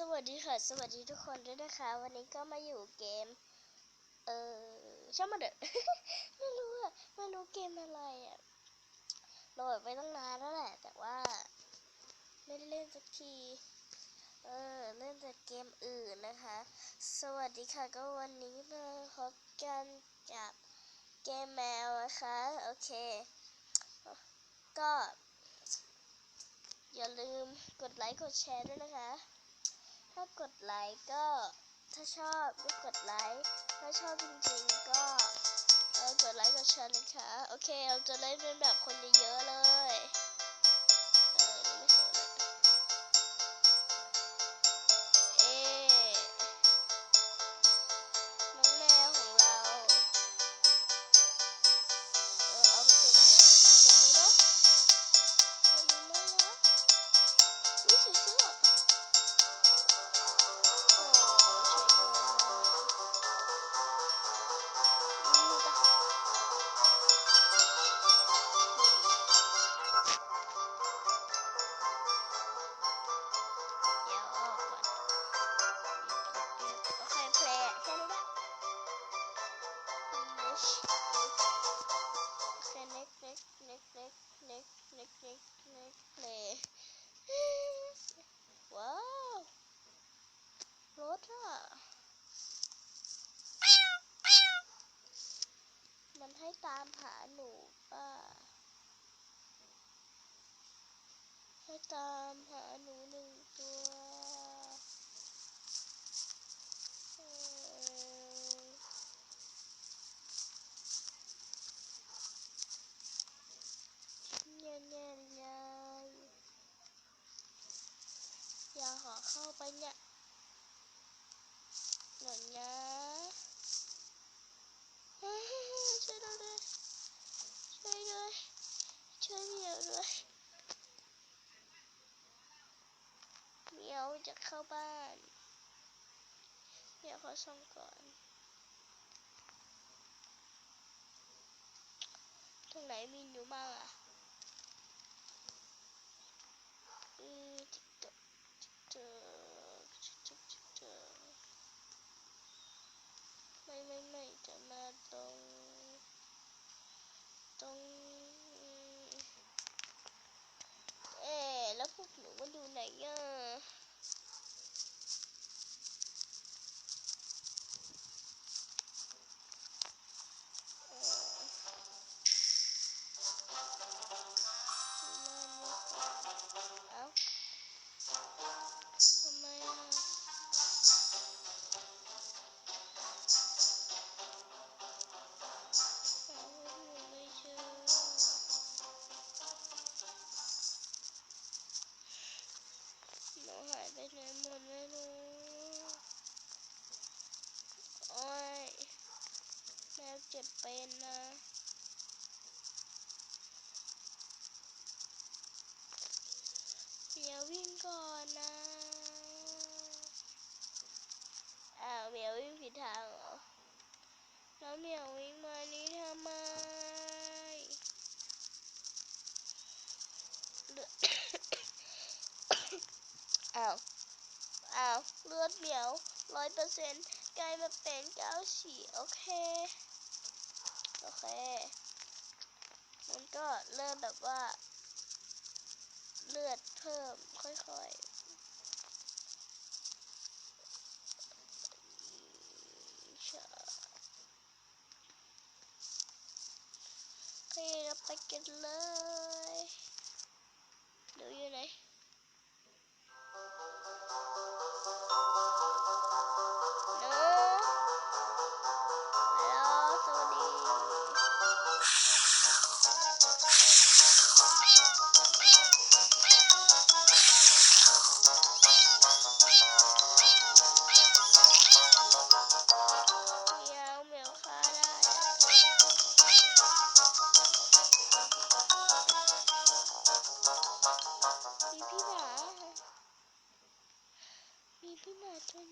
สวัสดีค่ะ สวัสดีทุกคนด้วยนะคะ วันนี้ก็มาอยู่เกม เออช่างมันเถอะไม่รู้อะไม่รู้เกมอะไรอะโหลดไปตั้งนานแล้วแหละ แต่ว่า ไม่ได้เล่นสักที เออเล่นแต่เกมอื่นนะคะ สวัสดีค่ะ ก็วันนี้มาพบกันกับเกมแมวนะคะ โอเค ก็ อย่าลืมกดไลค์กดแชร์ด้วยนะคะ ถ้ากดไลค์ก็ถ้าชอบก็กดไลค์ถ้าชอบจริงๆก็เออกดไลค์กดแชร์นะคะ โอเค เราจะเล่นเป็นแบบคนเยอะๆเลย next next next next next next next next play ว้าวรถอะมันให้ตามหาหนูป่ะให้ตามหาหนูหนึ่งตัวเอ่อเนี่ยเนี่ยเลยอยากขอเข้า ไปเนี่ยหน่อยนะเฮ้ยช่วยด้วยด้วยช่วยด้วยช่วยเหมียวด้วยเหมียวจะเข้าบ้านเหมียวเขาส่องก่อนตรงไหนมีหนูบ้างอะ 美的那种。 ไหนหมดไม่รู้โอ้ยแมวเจ็บเป็นนะเมียววิ่งก่อนนะอ้าวเมียววิ่งผิดทางเหรอแล้วเมียววิ่งมานี้ทำไมเลืออ้าว อ้าวเลือดเหมียวร้อยเปอร์เซ็นต์กลายมาเป็นเก้าสี่โอเค โอเค มันก็เริ่มแบบว่า เลือดเพิ่มค่อยๆชาโอเคเราไปกันเลย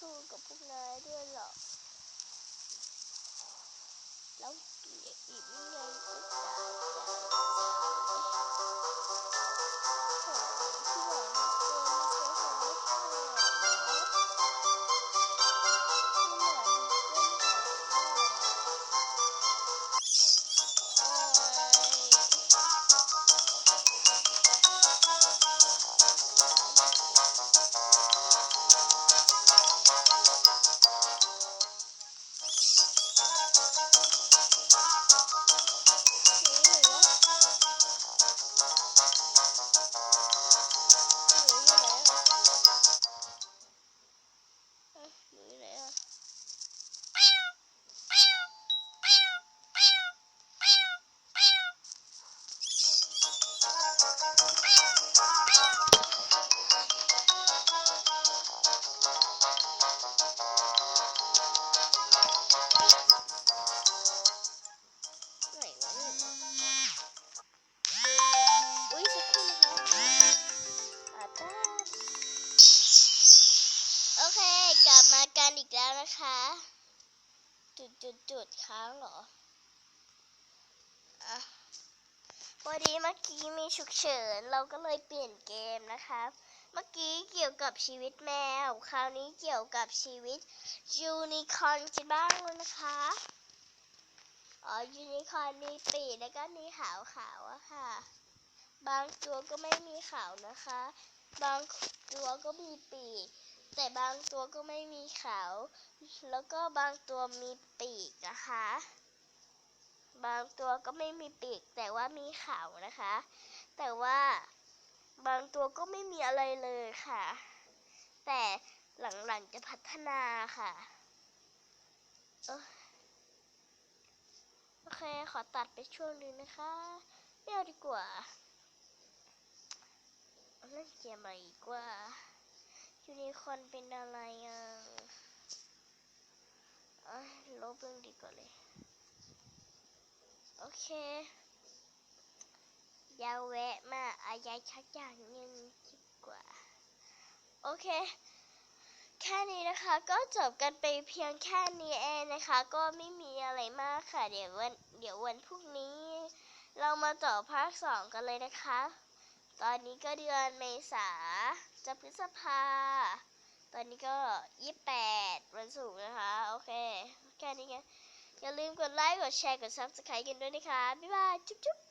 สู้กับพวกนายด้วยหรอกแล้วอีกอีกไม่ไงก็ตาย จุดค้างเหรออะพอดีเมื่อกี้มีฉุกเฉิน เราก็เลยเปลี่ยนเกมนะคะเมื่อกี้เกี่ยวกับชีวิตแมว คราวนี้เกี่ยวกับชีวิตยูนิคอร์นกันบ้างแล้วนะคะ อ๋อ ยูนิคอร์นมีปีกแล้วก็มีขาวขาวอะค่ะ บางตัวก็ไม่มีขาวนะคะ บางตัวก็มีปีก แต่บางตัวก็ไม่มีเขา แล้วก็บางตัวมีปีกนะคะ บางตัวก็ไม่มีปีก แต่ว่ามีเขานะคะ แต่ว่าบางตัวก็ไม่มีอะไรเลยค่ะ แต่หลังๆจะพัฒนาค่ะโอเค ขอตัดไปช่วงนึงนะคะไม่เอาดีกว่าเล่นเกมอะไรอีกว่า ยูนิคอนเป็นอะไรอะลบเรื่องดีกว่าเลย โอเค อย่าแวะมาอายายชักอย่างนึงดีกว่า โอเค แค่นี้นะคะก็จบกันไปเพียงแค่นี้เองนะคะ ก็ไม่มีอะไรมากค่ะ เดี๋ยววันเดี๋ยววันพรุ่งนี้ เรามาต่อภาคสองกันเลยนะคะ ตอนนี้ก็เดือนเมษาจะพฤษภา ตอนนี้ก็ยี่แปดวันศุกร์นะคะ โอเค แค่นี้ไงอย่าลืมกดไลค์ กดแชร์ กด subscribe กันด้วยนะคะ บ๊ายบาย จุ๊บจุ๊บ